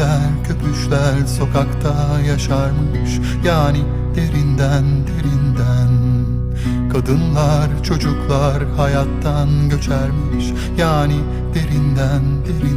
Gidişler köpüşler sokakta yaşarmış. Yani derinden derinden. Kadınlar çocuklar hayattan göçermiş. Yani derinden derinden